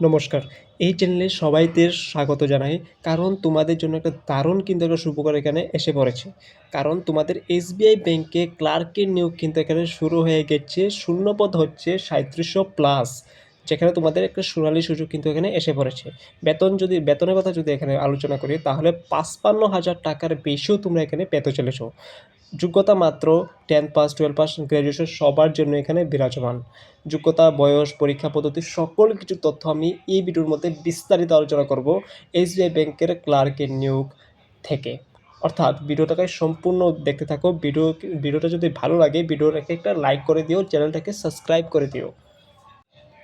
নমস্কার। এই চ্যানেলে সবাইদের স্বাগত জানাই। কারণ তোমাদের জন্য একটা দারুণ কিন্তু একটা সুখবর এখানে এসে পড়েছে। কারণ তোমাদের এসবিআই ব্যাংকে ক্লার্কের নিয়োগ কিন্তু এখানে শুরু হয়ে গেছে। শূন্যপদ হচ্ছে সাঁত্রিশশো প্লাস, যেখানে তোমাদের একটা সোনালি সুযোগ কিন্তু এখানে এসে পড়েছে। বেতন যদি, বেতনের কথা যদি এখানে আলোচনা করি, তাহলে পাঁচপান্ন হাজার টাকার বেশিও তোমরা এখানে পেতে চলেছো। যোগ্যতা মাত্র ten pass twelve pass graduation সবার জন্য এখানে বিরাজমান। যোগ্যতা, বয়স, পরীক্ষা পদ্ধতি সকল কিছু তথ্য আমি এই ভিডিওর মধ্যে বিস্তারিত আলোচনা করব এসবিআই ব্যাংকের ক্লার্কের নিয়োগ থেকে। অর্থাৎ ভিডিওটাকে সম্পূর্ণ দেখতে থাকো। ভিডিও, ভিডিওটা যদি ভালো লাগে, ভিডিওটাকে একটা লাইক করে দিও, চ্যানেলটাকে সাবস্ক্রাইব করে দিও।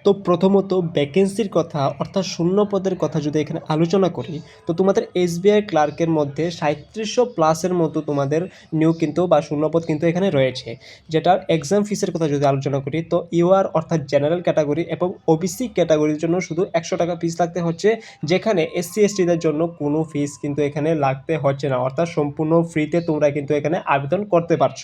তো প্রথমত ভ্যাকেন্সির কথা, অর্থাৎ শূন্য পদের কথা যদি এখানে আলোচনা করি, তো তোমাদের এসবিআই ক্লার্কের মধ্যে সাঁত্রিশশো প্লাসের মতো তোমাদের নিয়োগ কিন্তু বা শূন্যপদ কিন্তু এখানে রয়েছে। যেটার এক্সাম ফিসের কথা যদি আলোচনা করি, তো ইউআর অর্থাৎ জেনারেল ক্যাটাগরি এবং ওবিসি ক্যাটাগরির জন্য শুধু একশো টাকা ফিস লাগতে হচ্ছে, যেখানে এসসি এসটিদের জন্য কোনো ফিস কিন্তু এখানে লাগতে হচ্ছে না। অর্থাৎ সম্পূর্ণ ফ্রিতে তোমরা কিন্তু এখানে আবেদন করতে পারছ।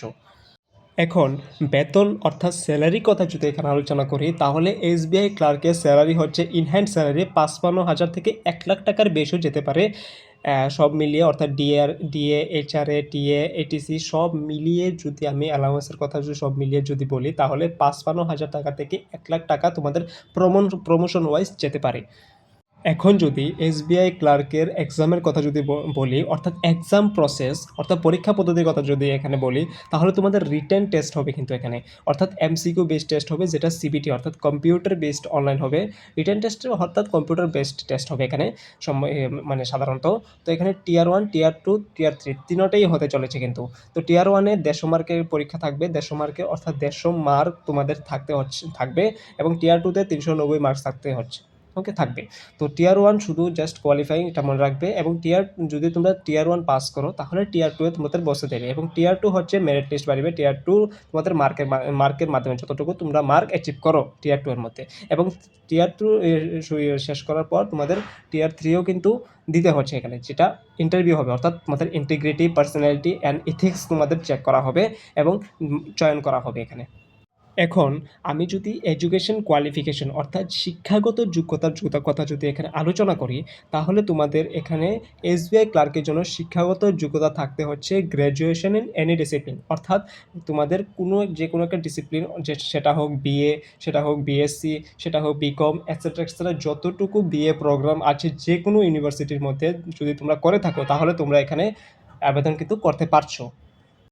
এখন বেতন অর্থাৎ স্যালারি কথা যদি এখানে আলোচনা করি, তাহলে এসবিআই ক্লার্কের স্যালারি হচ্ছে ইনহ্যান্ড স্যালারি পাঁচপান্ন হাজার থেকে এক লাখ টাকার বেশিও যেতে পারে। সব মিলিয়ে অর্থাৎ ডিএর ডিএ, এইচআরএ, টিএ, এটিসি সব মিলিয়ে যদি আমি অ্যালাউন্সের কথা যদি সব মিলিয়ে যদি বলি, তাহলে পাঁচপান্ন হাজার টাকা থেকে এক লাখ টাকা তোমাদের প্রমোশন ওয়াইজ যেতে পারে। এখন যদি এসবিআই ক্লার্কের এক্সামের কথা যদি বলি, অর্থাৎ এক্সাম প্রসেস অর্থাৎ পরীক্ষা পদ্ধতির কথা যদি এখানে বলি, তাহলে তোমাদের রিটেন টেস্ট হবে কিন্তু এখানে। অর্থাৎ এমসিকিউ বেসড টেস্ট হবে, যেটা সিবিটি অর্থাৎ কম্পিউটার বেসড অনলাইন হবে রিটেন টেস্ট অর্থাৎ কম্পিউটার বেসড টেস্ট হবে এখানে মানে সাধারণত। তো এখানে tier one tier two tier three তিনটাই হতে চলেছে কিন্তু। তো টিয়ার ওয়ানে দেড়শো মার্কের পরীক্ষা থাকবে, দেড়শো মার্কে অর্থাৎ দেড়শো মার্ক তোমাদের থাকতে হচ্ছে, থাকবে। এবং টিয়ার টুতে তিনশো নব্বই মার্কস থাকতে হচ্ছে। ওকে থাকবে। তো টিয়ার ওয়ান শুধু জাস্ট কোয়ালিফাইং এটা মনে রাখবে এবং টিয়ার যদি তোমরা টিয়ার ওয়ান পাস করো, তাহলে টিয়ার টুয়ে তোমাদের বসে দেবে এবং টিয়ার টু হচ্ছে মেরিট লিস্ট বাড়বে। টিয়ার টু তোমাদের মার্কের মার্কের মাধ্যমে যতটুকু তোমরা মার্ক অ্যাচিভ করো টিয়ার টু এর মধ্যে। এবং টিয়ার টু শেষ করার পর তোমাদের টিয়ার থ্রিও কিন্তু দিতে হচ্ছে এখানে, যেটা ইন্টারভিউ হবে। অর্থাৎ তোমাদের ইন্টিগ্রিটি পার্সোনালিটি অ্যান্ড ইথিক্স তোমাদের চেক করা হবে এবং চয়ন করা হবে এখানে। এখন আমি যদি এডুকেশন কোয়ালিফিকেশন অর্থাৎ শিক্ষাগত যোগ্যতার যোগ্যতার কথা যদি এখানে আলোচনা করি, তাহলে তোমাদের এখানে এসবিআই ক্লার্কের জন্য শিক্ষাগত যোগ্যতা থাকতে হচ্ছে গ্র্যাজুয়েশন ইন এনি ডিসিপ্লিন অর্থাৎ তোমাদের কোনো যে কোনো একটা ডিসিপ্লিন যে সেটা হোক বিএ সেটা হোক বিএসসি সেটা হোক বিকম এক্সেট্রা এক্সেট্রা যতটুকু বিএ প্রোগ্রাম আছে যে কোনো ইউনিভার্সিটির মধ্যে যদি তোমরা করে থাকো, তাহলে তোমরা এখানে আবেদন কিন্তু করতে পারছ।